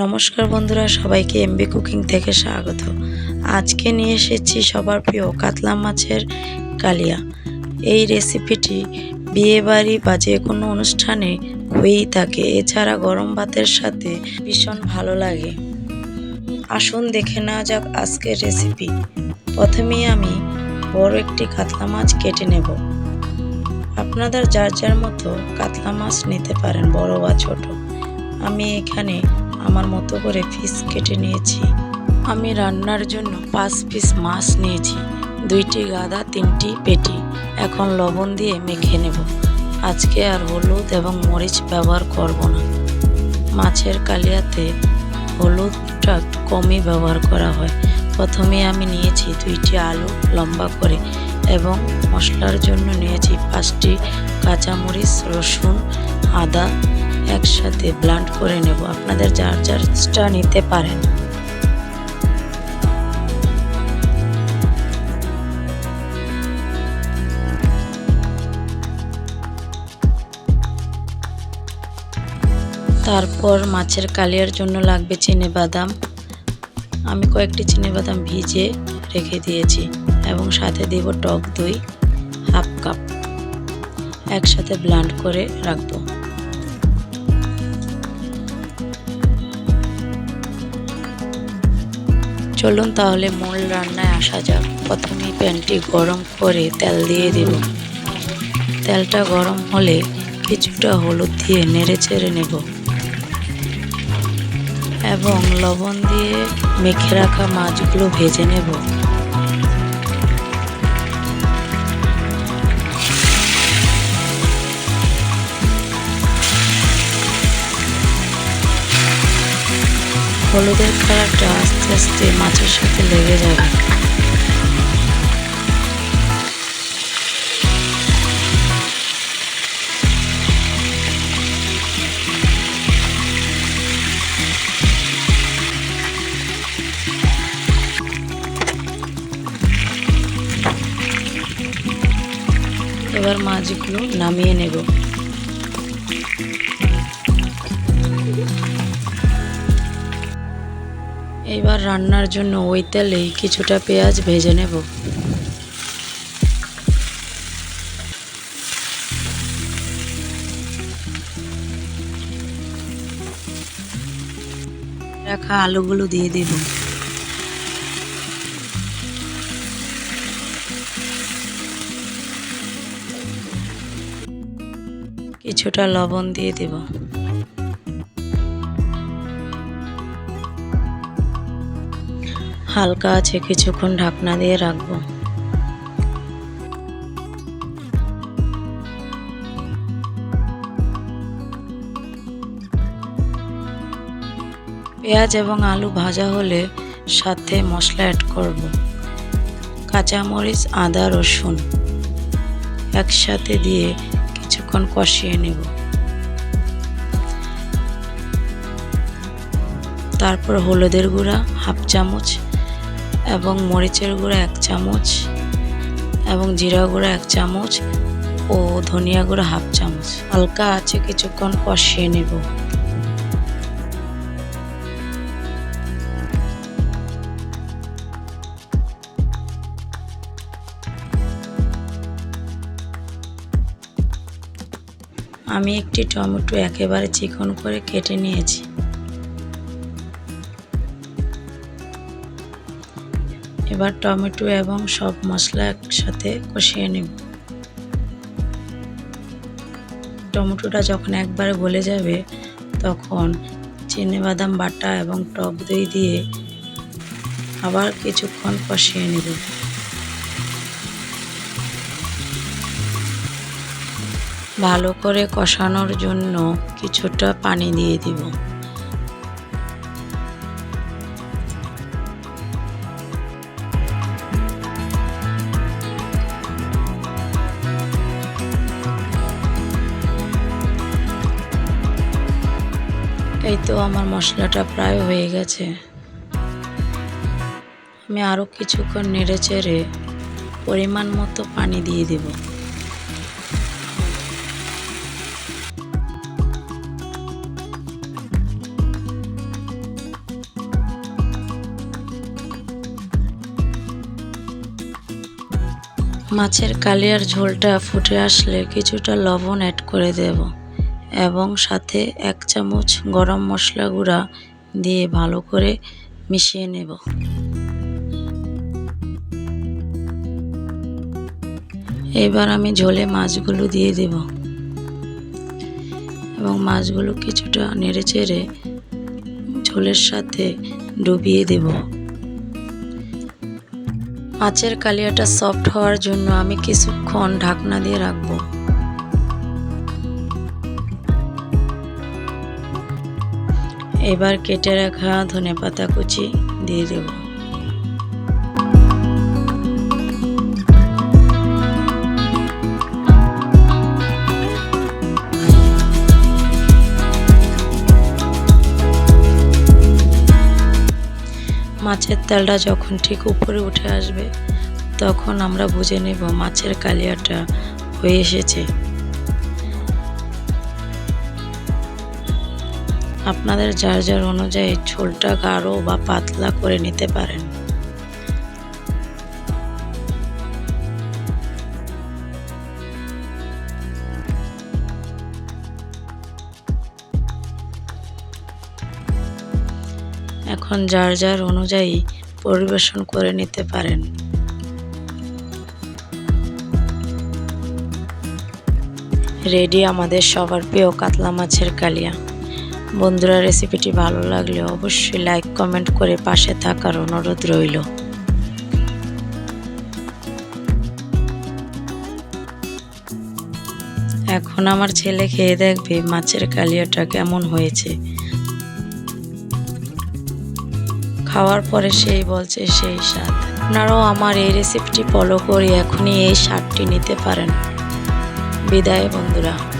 নমস্কার বন্ধুরা, সবাইকে এমবি কুকিং থেকে স্বাগত। আজকে নিয়ে এসেছি সবার প্রিয় কাতলা মাছের কালিয়া। এই রেসিপিটি বিয়েবাড়ি বা যে কোনো অনুষ্ঠানে হয়েই থাকে, এছাড়া গরম ভাতের সাথে ভীষণ ভালো লাগে। আসুন দেখে নেওয়া যাক আজকের রেসিপি প্রথমেই আমি বড় একটি কাতলা মাছ কেটে নেব। আপনাদের যার যার মতো কাতলা মাছ নিতে পারেন, বড় বা ছোট। আমি এখানে আমার মতো করে পিস কেটে নিয়েছি। আমি রান্নার জন্য পাঁচ পিস মাছ নিয়েছি, দুইটি গাদা, তিনটি পেটি। এখন লবণ দিয়ে মেখে নেব। আজকে আর হলুদ এবং মরিচ ব্যবহার করব না। মাছের কালিয়াতে হলুদটা কমই ব্যবহার করা হয়। প্রথমে আমি নিয়েছি দুইটি আলু লম্বা করে এবং মশলার জন্য নিয়েছি পাঁচটি কাঁচামরিচ, রসুন, আদা একসাথে ব্লান্ড করে নেব। আপনাদের যার যারটা নিতে পারেন। তারপর মাছের কালিয়ার জন্য লাগবে চিনে বাদাম। আমি কয়েকটি চিনে বাদাম ভিজে রেখে দিয়েছি এবং সাথে দেব টক দই হাফ কাপ। একসাথে ব্লান্ড করে রাখব। চলুন তাহলে মূল রান্নায় আসা যাক। প্রথমে প্যানটি গরম করে তেল দিয়ে দেব। তেলটা গরম হলে কিছুটা হলুদ দিয়ে নেড়ে চেড়ে নেব। এবং লবণ দিয়ে মেখে রাখা মাছগুলো ভেজে নেব। হলুদের কালারটা আস্তে আস্তে মাছের সাথে লেগে যাবে। এবার মাছগুলো নামিয়ে নেব। এবার রান্নার জন্য ওই তেলেই কিছুটা পেঁয়াজ ভেজে নেব। রাখা আলুগুলো দিয়ে দেব। কিছুটা লবণ দিয়ে দেব। হালকা আছে, কিছুক্ষণ ঢাকনা দিয়ে রাখব। পেঁয়াজ এবং আলু ভাজা হলে সাথে মশলা অ্যাড করব। কাঁচামরিচ, আদা, রসুন একসাথে দিয়ে কিছুক্ষণ কষিয়ে নেব। তারপর হলুদের গুঁড়া, হাফ চামচ এবং মরিচের গুঁড়া এক চামচ এবং জিরা গুঁড়া এক চামচ ও ধনিয়া গুঁড়া হাফ চামচ। হালকা আছে কিছুক্ষণ কষিয়ে নেব। আমি একটি টমেটো একেবারে চিকন করে কেটে নিয়েছি। এবার টমেটো এবং সব মশলা একসাথে কষিয়ে নেব। টমেটোটা যখন একবারে গলে যাবে, তখন বাদাম বাটা এবং টক দই দিয়ে আবার কিছুক্ষণ কষিয়ে নেব। ভালো করে কষানোর জন্য কিছুটা পানি দিয়ে দিব। এই তো আমার মশলাটা প্রায় হয়ে গেছে। আমি আরও কিছুক্ষণ নেড়ে চেড়ে পরিমাণ মতো পানি দিয়ে দেব। মাছের কালিয়ার ঝোলটা ফুটে আসলে কিছুটা লবণ অ্যাড করে দেবো। এবং সাথে এক চামচ গরম মশলা গুঁড়া দিয়ে ভালো করে মিশিয়ে নেব। এবার আমি ঝোলে মাছগুলো দিয়ে দেব। এবং মাছগুলো কিছুটা নেড়ে চেড়ে ঝোলের সাথে ডুবিয়ে দেব। মাছের কালিয়াটা সফট হওয়ার জন্য আমি কিছুক্ষণ ঢাকনা দিয়ে রাখব। এবার কেটে রাখা ধনে পাতা কুচি দিয়ে দেব। মাছের তেলটা যখন ঠিক উপরে উঠে আসবে, তখন আমরা বুঝে নেব মাছের কালিয়াটা হয়ে এসেছে। আপনাদের যার যার অনুযায়ী ঝোলটা গাঢ় বা পাতলা করে নিতে পারেন। এখন যার যার অনুযায়ী পরিবেশন করে নিতে পারেন। রেডি আমাদের সবার প্রিয় কাতলা মাছের কালিয়া। বন্ধুরা রেসিপিটি ভালো লাগলে অবশ্যই লাইক কমেন্ট করে পাশে থাকার অনুরোধ রইল। এখন আমার ছেলে খেয়ে দেখবে মাছের কালিয়াটা কেমন হয়েছে। খাওয়ার পরে সেই বলছে সেই স্বাদ। আপনারাও আমার এই রেসিপিটি ফলো করে এখনই এই স্বাদটি নিতে পারেন। বিদায় বন্ধুরা।